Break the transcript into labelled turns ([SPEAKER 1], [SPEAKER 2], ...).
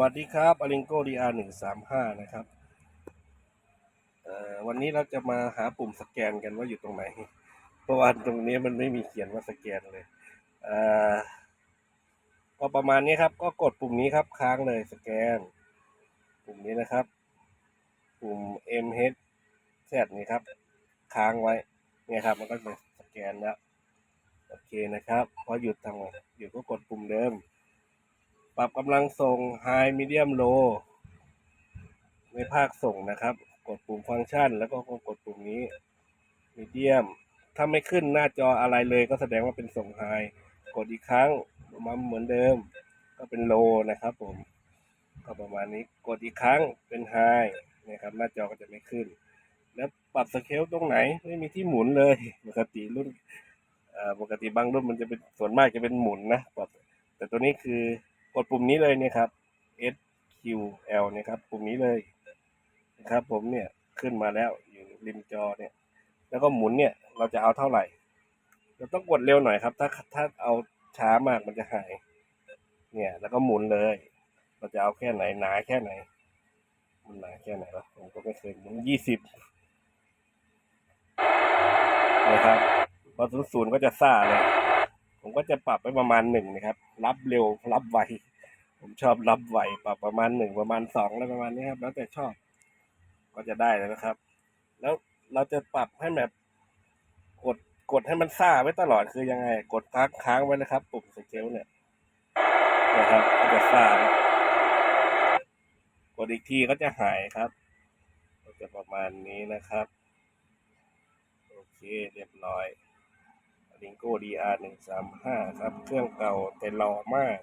[SPEAKER 1] วัสดีครับอลิงโกดีอาร์หนึ่งสามห้านะครับวันนี้เราจะมาหาปุ่มสแกนกันว่าอยู่ตรงไหน เพราะว่าตรงนี้มันไม่มีเขียนว่าสแกนเลยเอ่อก็ประมาณนี้ครับ ก็กดปุ่มนี้ครับค้างเลยสแกน ปุ่มนี้นะครับ ปุ่ม M H Z นี่ครับ ค้างไว้เนี่ยครับ มันก็จะสแกนแล้วโอเคนะครับ พอหยุดทำไงหยุดก็กดปุ่มเดิม ปรับกำลังส่ง High Medium Low ในภาคส่งนะครับ กดปุ่มฟังก์ชัน แล้วก็กดปุ่มนี้ Medium ถ้าไม่ขึ้นหน้าจออะไรเลยก็แสดงว่าเป็นส่ง High กดอีกครั้งมาเหมือนเดิม ก็เป็น Low นะครับผม ก็ประมาณนี้ กดอีกครั้งเป็น High นะครับ หน้าจอก็จะไม่ขึ้น แล้วปรับสเกลตรงไหนไม่มีที่หมุนเลย ปกติรุ่นปกติบางรุ่นมันจะเป็นส่วนมากจะเป็นหมุนนะปรับแต่ตัวนี้คือ กดปุ่มนี้เลยเนี่ยครับ S Q L เนี่ยครับปุ่มนี้เลยนะครับ ผมเนี่ยขึ้นมาแล้วอยู่ริมจอเนี่ย แล้วก็หมุนเนี่ยเราจะเอาเท่าไหร่ เราต้องกดเร็วหน่อยครับ ถ้าถ้าเอาช้ามากมันจะหาย เนี่ย แล้วก็หมุนเลย เราจะเอาแค่ไหนหนาแค่ไหนมันหนาแค่ไหนวะผมก็ไม่เคยหมุนยี่สิบนะครับพอศูนย์ศูนย์ก็จะซ่าเลย ผมก็จะปรับไปประมาณหนึ่งนะครับ รับเร็วรับไวผมชอบรับไวปรับประมาณหนึ่งประมาณสองอะไรประมาณนี้ครับ แล้วแต่ชอบก็จะได้แล้วนะครับ แล้วเราจะปรับให้แบบกดกดให้มันซ่าไว้ตลอดคือยังไง กดพักค้างไว้นะครับ ปุ่มสเกลเนี่ยนะครับก็จะซ่ากดอีกทีก็จะหายครับก็จะประมาณนี้นะครับ โอเคเรียบร้อย ลิงโก้ดีอาร์หนึ่งสามห้าครับ เครื่องเก่าแต่หล่อมาก